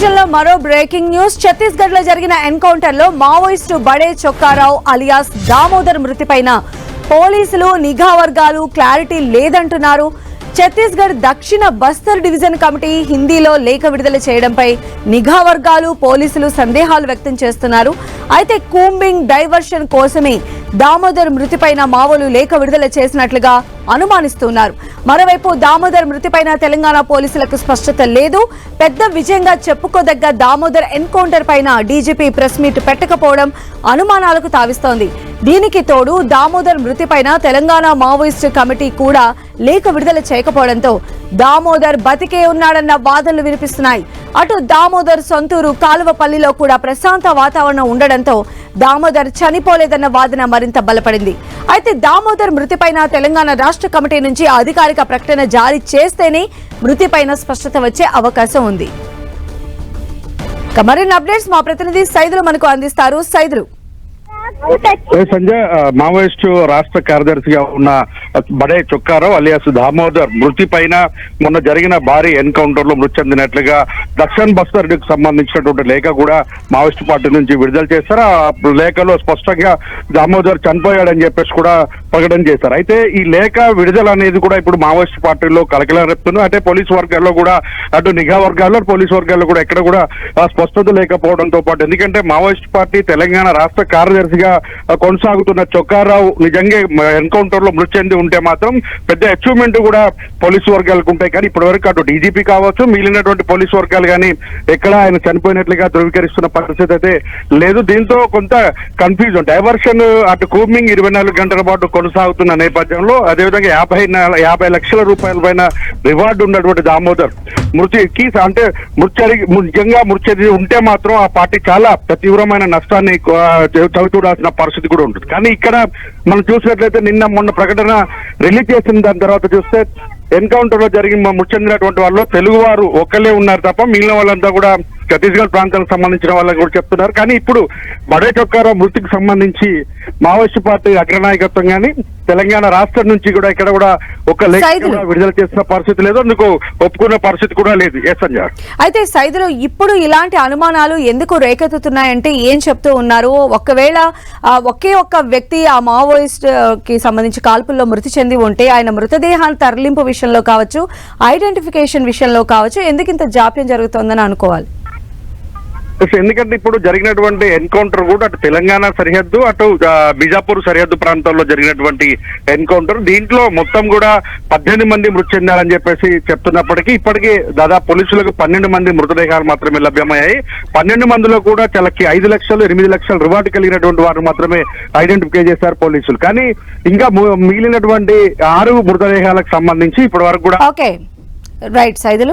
బులెటిన్లో మరో breaking news. ఛత్తీస్గఢ్లో జరిగిన ఎన్కౌంటర్లో మావోయిస్టు బడే చొక్కారావు అలియాస్ దామోదర్ మృతిపైన పోలీసులు నిఘా వర్గాలు క్లారిటీ లేదంటున్నారు. ఛత్తీస్గఢ్ దక్షిణ బస్తర్ డివిజన్ కమిటీ హిందీలో లేఖ విడుదల చేయడంపై నిఘా వర్గాలు పోలీసులు సందేహాలు వ్యక్తం చేస్తున్నారు. అయితే కూంబింగ్ డైవర్షన్ కోసమే దామోదర్ మృతిపైన మావోలు లేఖ విడుదల చేసినట్లుగా అనుమానిస్తున్నారు. మరోవైపు దామోదర్ మృతిపైన తెలంగాణ పోలీసులకు స్పష్టత లేదు. పెద్ద విజయంగా చెప్పుకోదగ్గ దామోదర్ ఎన్కౌంటర్ పైన డీజీపీ ప్రెస్ మీట్ పెట్టకపోవడం అనుమానాలకు తావిస్తోంది. దీనికి తోడు దామోదర్ మృతిపైన తెలంగాణ మావోయిస్టు కమిటీ కూడా లేఖ విడుదల చేయకపోవడంతో దామోదర్ బతికే ఉన్నాడన్న వాదనలు వినిపిస్తున్నాయి. అటు దామోదర్ సొంతూరు కాలువపల్లిలో కూడా ప్రశాంత వాతావరణం ఉండడంతో దామోదర్ చనిపోలేదన్న వాదన మరింత బలపడింది. అయితే దామోదర్ మృతిపైన తెలంగాణ రాష్ట్ర కమిటీ నుంచి అధికారిక ప్రకటన జారీ చేస్తేనే మృతిపైన స్పష్టత వచ్చే అవకాశం ఉంది. మరిన్ని అప్డేట్స్ మా ప్రతినిధి సైదులు మనకు అందిస్తారు. సైదులు. సంజయ్ మావోయిస్టు రాష్ట్ర కార్యదర్శిగా ఉన్న బడే చొక్కారావు అలియాస్ దామోదర్ మృతి పైన మొన్న జరిగిన భారీ ఎన్కౌంటర్లో మృతి చెందినట్లుగా దక్షిణ బస్తర్కు సంబంధించినటువంటి లేఖ కూడా మావోయిస్ట్ పార్టీ నుంచి విడుదల చేశారు. ఆ లేఖలో స్పష్టంగా దామోదర్ చనిపోయాడని చెప్పేసి కూడా ప్రకటన చేశారు. అయితే ఈ లేఖ విడుదల అనేది కూడా ఇప్పుడు మావోయిస్ట్ పార్టీలో కలకలం రేపుతుంది. అంటే పోలీసు వర్గాల్లో కూడా అటు నిఘా వర్గాల్లో పోలీసు వర్గాల్లో కూడా ఎక్కడ కూడా స్పష్టత లేకపోవడంతో పాటు ఎందుకంటే మావోయిస్ట్ పార్టీ తెలంగాణ రాష్ట్ర కార్యదర్శిగా కొనసాగుతున్న చొక్కారావు నిజంగా ఎన్కౌంటర్లో మృతి చెంది ఉంటే మాత్రం పెద్ద అచీవ్మెంట్ కూడా పోలీసు వర్గాలకు ఉంటాయి. కానీ ఇప్పటి వరకు అటు డీజీపీ కావచ్చు మిగిలినటువంటి పోలీసు వర్గాలు కానీ ఎక్కడ ఆయన చనిపోయినట్లుగా ధృవీకరిస్తున్న పరిస్థితి అయితే లేదు. దీంతో కొంత కన్ఫ్యూజన్ డైవర్షన్ అటు కూమింగ్ ఇరవై నాలుగు గంటల పాటు కొనసాగుతున్న నేపథ్యంలో అదేవిధంగా యాభై యాభై లక్షల రూపాయల పైన రివార్డు ఉన్నటువంటి దామోదర్ మృతికి అంటే మృతి నిజంగా మృతి ఉంటే మాత్రం ఆ పార్టీ చాలా తీవ్రమైన నష్టాన్ని ఆ, చవి చూడాల్సిన పరిస్థితి కూడా ఉంటుంది. కానీ ఇక్కడ మనం చూసినట్లయితే నిన్న మొన్న ప్రకటన రిలీజ్ చేసిన దాని తర్వాత చూస్తే ఎన్కౌంటర్లో జరిగి మ- మృతి చెందినటువంటి వాళ్ళు తెలుగు వారు ఒక్కలే ఉన్నారు తప్ప మిగిలిన వాళ్ళంతా కూడా ఛత్తీస్గఢ్ ప్రాంతానికి సంబంధించిన వాళ్ళని కూడా చెప్తున్నారు. కానీ ఇప్పుడు బడే చొక్కారావు మృతికి సంబంధించి మావోయిస్టు పార్టీ అగ్రనాయకత్వం కానీ తెలంగాణ రాష్ట్రం నుంచి కూడా ఇక్కడ కూడా ఒక. కూడా విడుదల చేసిన పరిస్థితి లేదు. అందుకు ఒప్పుకునే పరిస్థితి కూడా లేదు. సంజయ్ అయితే సైదులు ఇప్పుడు ఇలాంటి అనుమానాలు ఎందుకు రేకెత్తుతున్నాయంటే ఏం చెప్తూ ఉన్నారు? ఒకవేళ ఒకే ఒక్క వ్యక్తి ఆ మావోయిస్ట్కి సంబంధించి కాల్పుల్లో మృతి చెంది ఉంటే ఆయన మృతదేహాన్ని తరలింపు విషయంలో కావచ్చు ఐడెంటిఫికేషన్ విషయంలో కావచ్చు ఎందుకు ఇంత జాప్యం జరుగుతోందని అనుకోవాలి? ఎస్, ఎందుకంటే ఇప్పుడు జరిగినటువంటి ఎన్కౌంటర్ కూడా అటు తెలంగాణ సరిహద్దు అటు బీజాపూర్ బిజాపూర్ సరిహద్దు ప్రాంతాల్లో జరిగినటువంటి ఎన్కౌంటర్. దీంట్లో మొత్తం కూడా పద్దెనిమిది మంది మృతి చెందారని చెప్పేసి చెప్తున్నప్పటికీ ఇప్పటికీ దాదాపు పోలీసులకు పన్నెండు మంది మృతదేహాలు మాత్రమే లభ్యమయ్యాయి. పన్నెండు మందిలో కూడా చాలాకి ఐదు లక్షలు ఎనిమిది లక్షలు రివార్డు కలిగినటువంటి వారు మాత్రమే ఐడెంటిఫై చేశారు పోలీసులు. కానీ ఇంకా మిగిలినటువంటి ఆరు మృతదేహాలకు సంబంధించి ఇప్పటి వరకు కూడా రైట్ సైదులు.